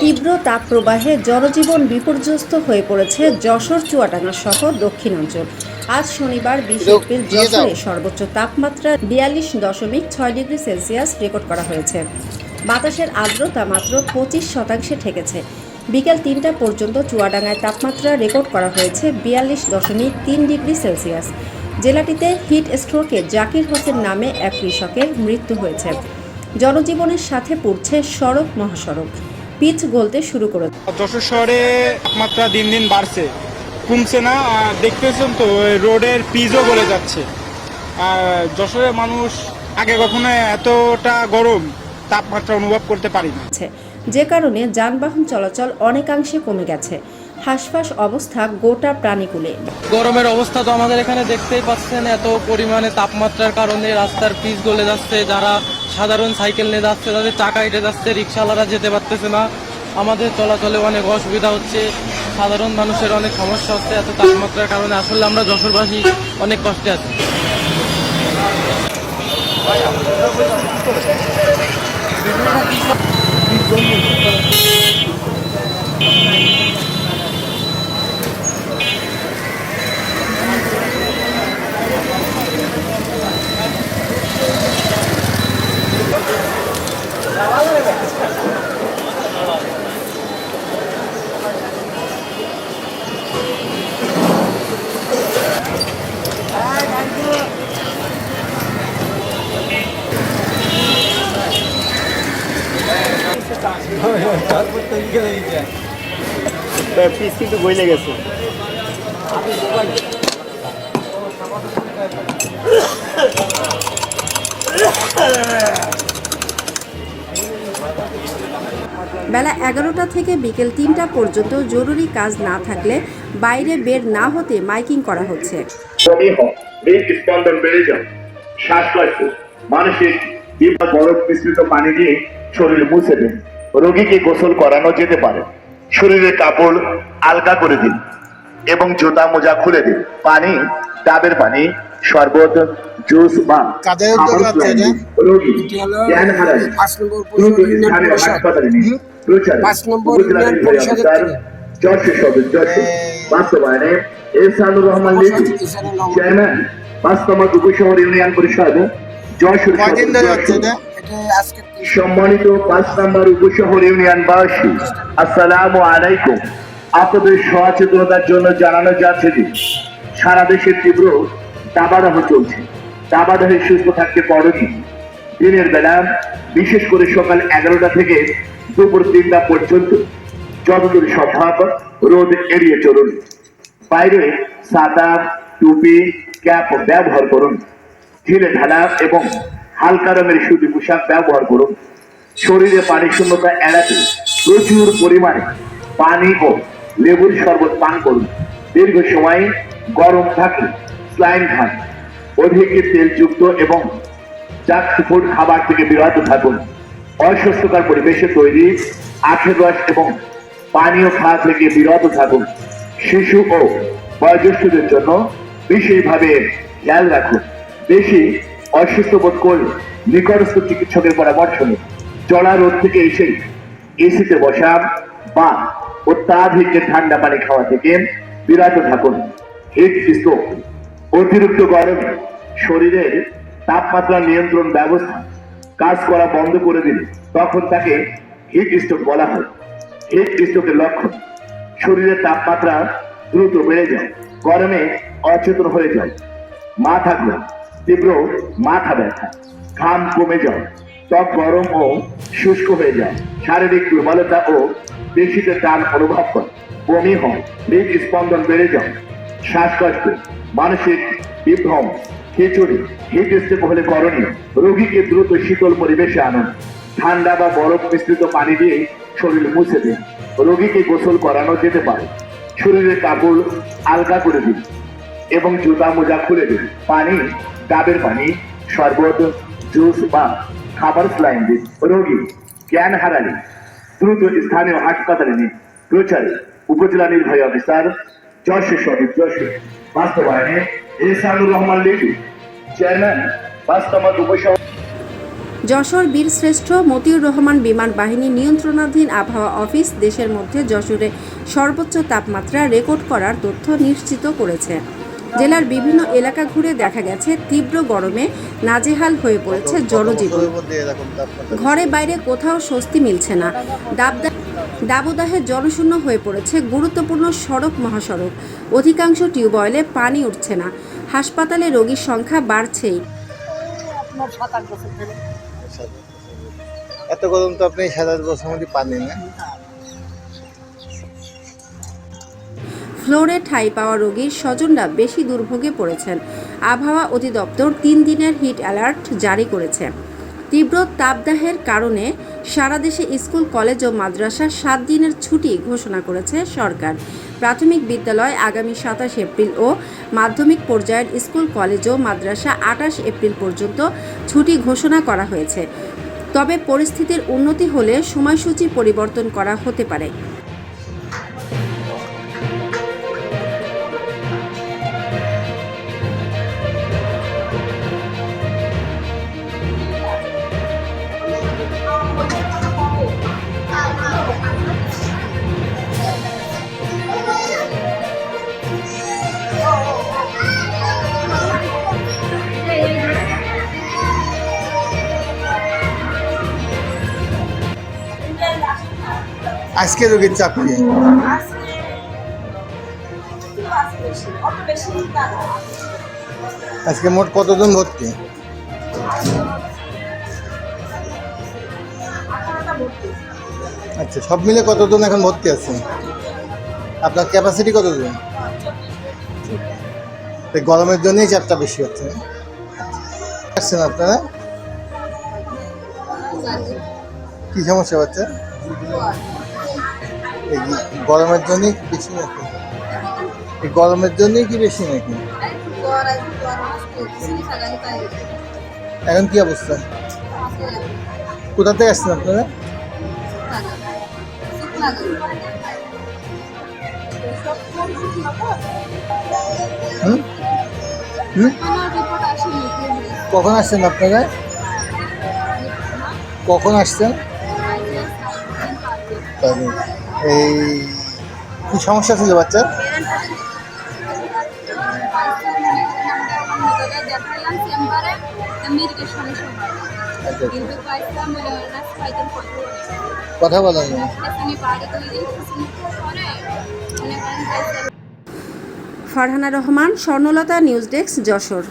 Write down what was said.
তীব্র তাপপ্রবাহে জনজীবন বিপর্যস্ত হয়ে পড়েছে যশোর চুয়াডাঙ্গা সহ দক্ষিণাঞ্চল। আজ শনিবার বিশ এপ্রিল যশোরে সর্বোচ্চ তাপমাত্রা বিয়াল্লিশ দশমিক ছয় ডিগ্রি সেলসিয়াস রেকর্ড করা হয়েছে। বাতাসের আর্দ্রতা মাত্র পঁচিশ শতাংশে ঠেকেছে। বিকেল তিনটা পর্যন্ত চুয়াডাঙ্গায় তাপমাত্রা রেকর্ড করা হয়েছে বিয়াল্লিশ দশমিক তিন ডিগ্রি সেলসিয়াস। জেলাটিতে হিট স্ট্রোকে জাকির হোসেন নামে এক কৃষকের মৃত্যু হয়েছে। জনজীবনের সাথে পড়ছে সড়ক মহাসড়ক। পিচ গলতে শুরু করে যশোর শহরে তাপমাত্রা দিন দিন বাড়ছে কমছে না আর দেখতেছেন তো রোডের পিচও গলে যাচ্ছে। আর যশোরের মানুষ আগে কখনো এতটা গরম তাপমাত্রা অনুভব করতে পারি না। যে কারণে যানবাহন চলাচল অনেকাংশে কমে গেছে। হাসফাস অবস্থা গোটা প্রাণীকুলে। গরমের অবস্থা তো আমাদের এখানে দেখতেই পাচ্ছেন এত পরিমাণে তাপমাত্রার কারণে রাস্তার পিচ গলে যাচ্ছে। যারা সাধারণ সাইকেল নিয়ে যাচ্ছে, তাদের চাকা হেঁটে যাচ্ছে, রিক্সাওয়ালারা যেতে পারতেছে না। আমাদের চলাচলে অনেক অসুবিধা হচ্ছে, সাধারণ মানুষের অনেক সমস্যা হচ্ছে, এত তাপমাত্রার কারণে আসলে আমরা যশোরবাসী অনেক কষ্টে আছি। পিচ কিন্তু গলে গেছে বেলা এগারোটা থেকে বিকেল তিনটা পর্যন্ত জরুরি কাজ না থাকলে বাইরে বের না হতে মাইকিং করা হচ্ছে। মানসিক বরফ মিশ্রিত পানি দিয়ে শরীর মুছে দিন রোগীকে গোসল করানো যেতে পারে। শরীরের কাপড় আলগা করে দিন এবং জুতা মোজা খুলে দিন। পানি ডাবের পানি শরবত জুস বা রোগী জ্ঞান হারালে পাঁচ নম্বর ইউনিয়ন পরিষদ। হাসপাতালে? প্রচারে। ইউনিয়ন বাস্তবায়নে রহমান লিটু চেয়ারম্যান বাস্তবায়ন উপশহর পরিষদ যশোর সম্মানিত পাঁচ নম্বর উপশহর ইউনিয়নবাসী, আসসালামু আলাইকুম। আপনাদের সচেতনতার জন্য জানানো যাচ্ছে যে, সারা তীব্র দাবাদাহ চলছে। সুস্থ থাকতে দিনের বেলা, বিশেষ করে সকাল এগারোটা থেকে দুপুর তিনটা পর্যন্ত যতদূর সম্ভব রোদ এড়িয়ে চলুন। বাইরে ছাতা টুপি, ক্যাপ ব্যবহার করুন। ঢিলে ঢালা এবং হালকা রঙের সুতি পোশাক ব্যবহার করুন। শরীরে পানি শূন্যতা এড়াতে প্রচুর পরিমাণে পানি ও লেবুর শরবত পান করুন। দীর্ঘ সময় গরম থাকলে স্লাইন খান। অধিক তেলযুক্ত এবং জাঙ্ক ফুড খাবার থেকে বিরত থাকুন। অস্বাস্থ্যকর পরিবেশে তৈরি আখের রস এবং পানীয় খাওয়া থেকে বিরত থাকুন। শিশু ও বয়োজ্যেষ্ঠদের জন্য বিশেষভাবে খেয়াল রাখুন। বেশি অসুস্থ বোধ করলে নিকটস্থ চিকিৎসকের পরামর্শ নিন। চড়া রোদ থেকে এসে এসিতে বসা বা অত্যাধিক ঠান্ডা পানি খাওয়া থেকে বিরত থাকুন। হিট স্ট্রোক অতিরিক্ত গরমে শরীরের তাপমাত্রা নিয়ন্ত্রণ ব্যবস্থা কাজ করা বন্ধ করে দিলে তখন তাকে হিট স্ট্রোক বলা হয়। হিট স্ট্রোকের লক্ষণ, শরীরের তাপমাত্রা দ্রুত বেড়ে যায়, গরমে অচেতন হয়ে যায়। মাথা ঘোরা তীব্র মাথা ব্যথা, ঘাম কমে যায় ত্বক গরম ও শুষ্ক হয়ে যায় শারীরিক দুর্বলতা ও পেশিতে টান অনুভব করে, বমি হয় হৃদ স্পন্দন বেড়ে যায় শ্বাসকষ্ট, মানসিক বিভ্রম, খিচুড়ি, হিট স্টেপ হলে করণীয়, রোগীকে দ্রুত শীতল পরিবেশে আনুন, ঠান্ডা বা বরফ মিশ্রিত পানি দিয়ে শরীর মুছে দিন, রোগীকে গোসল করানো যেতে পারে শরীরের কাপড় আলগা করে দিন এবং জুতা মোজা খুলে দিন, পানি ডাবের পানি, শরবত, জুস বা খাবার স্লাইন রোগী, জ্ঞান হারালে দ্রুত স্থানীয় হাসপাতালে নিন প্রচারে। উপজেলা নির্বাহী অফিসার যশোর সদর যশোর। বাস্তবায়নে এহসানুর রহমান লিটু, চেয়ারম্যান, বাস্তবায়ন উপসহ যশোর বীরশ্রেষ্ঠ মতিউর রহমান বিমান বাহিনী নিয়ন্ত্রণাধীন আবহাওয়া অফিস দেশের মধ্যে যশোরে সর্বোচ্চ তাপমাত্রা রেকর্ড করার তথ্য নিশ্চিত করেছে। জেলার বিভিন্ন এলাকা ঘুরে দেখা গেছে তীব্র গরমে নাজেহাল হয়ে পড়েছে জনজীবন। ঘরে বাইরে কোথাও স্বস্তি মিলছে না। দাবদা দাবদাহে জনশূন্য হয়ে পড়েছে গুরুত্বপূর্ণ সড়ক মহাসড়ক। অধিকাংশ টিউবওয়েলে পানি উঠছে না। হাসপাতালে রোগীর সংখ্যা বাড়ছেই। এত গরম তো আপনি সাত আট বছর মধ্যে পাননি না ফ্লোরে ঠাঁই পাওয়া রোগীর স্বজনরা বেশি দুর্ভোগে পড়েছেন। আবহাওয়া অধিদপ্তর তিন দিনের হিট অ্যালার্ট জারি করেছে। তীব্র তাপদাহের কারণে সারা দেশে স্কুল, কলেজ ও মাদ্রাসা সাত দিনের ছুটি ঘোষণা করেছে সরকার। প্রাথমিক বিদ্যালয় আগামী সাতাশ এপ্রিল ও মাধ্যমিক পর্যায়ের স্কুল, কলেজ ও মাদ্রাসা আঠাশ এপ্রিল পর্যন্ত ছুটি ঘোষণা করা হয়েছে। তবে পরিস্থিতির উন্নতি হলে সময়সূচি পরিবর্তন করা হতে পারে। আজকে রোগীর চাপ কি? আজকে মোট কতজন ভর্তি? আচ্ছা সব মিলে কতজন এখন ভর্তি আছে? আপনার ক্যাপাসিটি কতজন? গরমের জন্যই চাপটা বেশি হচ্ছে? আসছেন আপনারা? কি সমস্যা হচ্ছে এই গরমের জন্যই বেশি নাকি? এই গরমের জন্যই কি বেশি নাকি? এখন কি অবস্থা? কোথা থেকে আসছেন আপনারা? কখন আসছেন আপনারা? কখন আসছেন? এই কি সমস্যা ছিল বাচ্চার। কথা বলা যায় ফারহানা রহমান স্বর্ণলতা নিউজ ডেস্ক যশোর